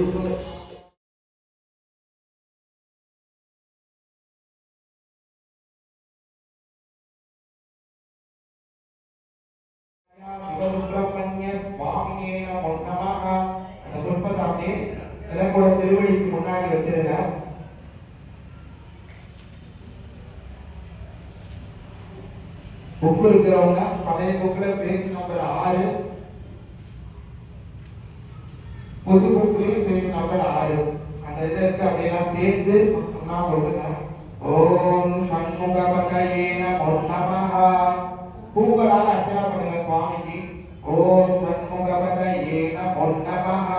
சிவசுப்பிரமணிய திருவடிக்கு முன்னாடி வச்சிருங்க புக்கு இருக்கிறவங்க பழைய புக்கில் பேஜ் நம்பர் ஆறு புது புக்லையும் பேஜ் நம்பர் ஆறு. அந்த இதில் இருக்கு அப்படியெல்லாம் சேர்த்து ஒன்றா சொல்லுங்க. ஓம் சண்முகபதயே நமோ நமः பூங்களால் அர்ச்சனை பண்ணுங்க சுவாமிக்கு ஓம் சண்முகபதயே நமோ நமः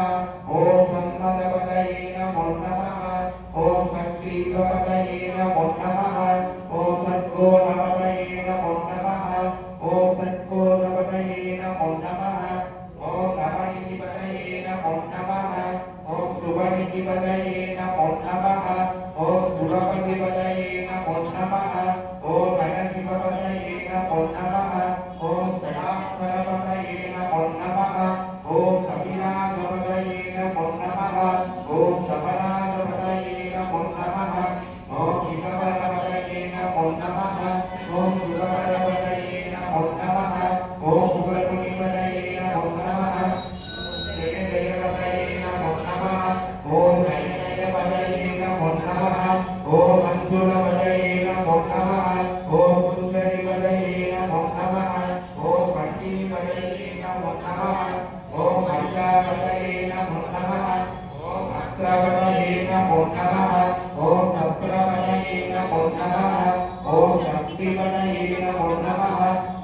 ஓம் சக்திபதயே நமோ நமः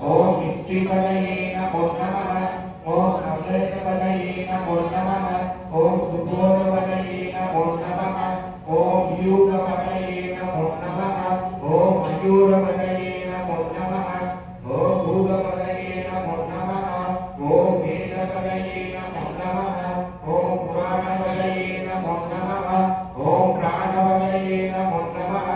ஓம் இஷ்டிபதயே நமோ நமः ஓம் அமிர்தபதயே நமோ நமः ஓம் சுபோதபதயே நமோ நமः ஓம் யூகபதயே நமோ நமः ஓம் மயூரபதயே நமோ நமः ஓம் பூதபதயே நமோ நமः ஓம் வேதபதயே நமோ நமः ஓம் புராணபதயே நமோ நமः ஓம் பிராணபதயே நமோ நமः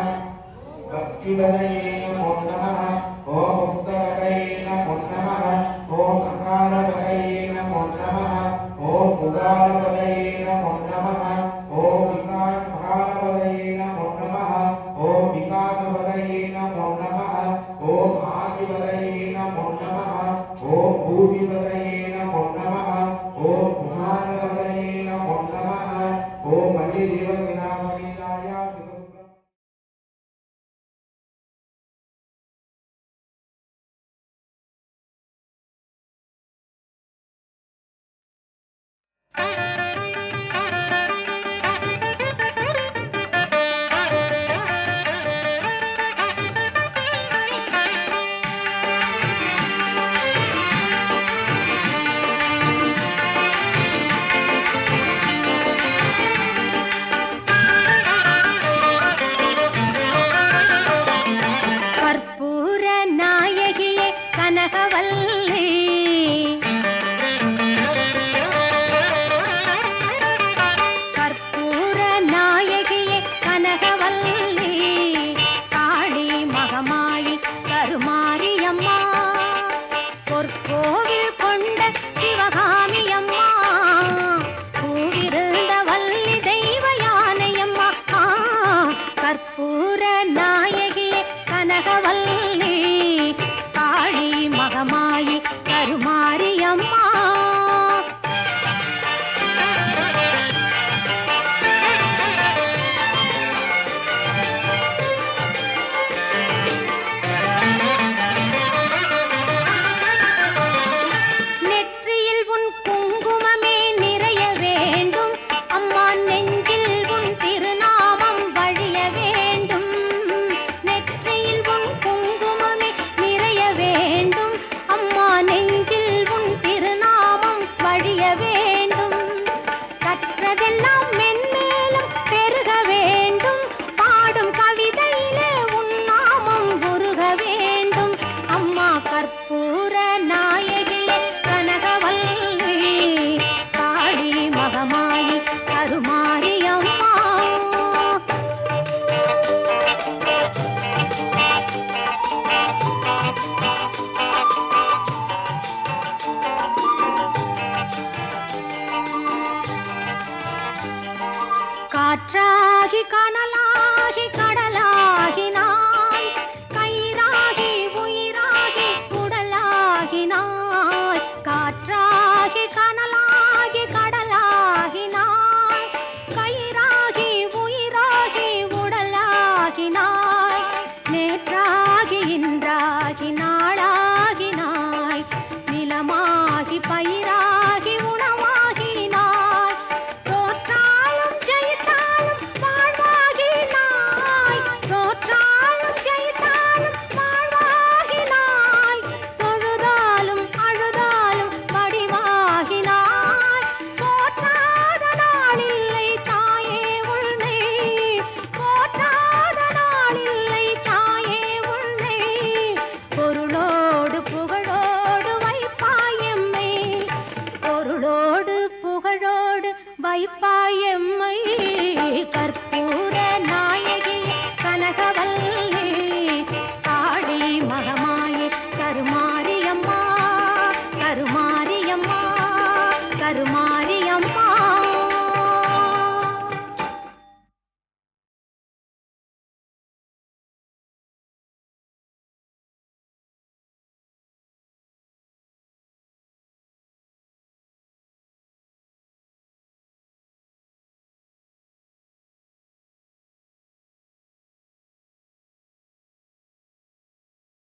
வல்லே காற்றாகி கனலாகி கடலாகி வாய்ப்பாயம்மை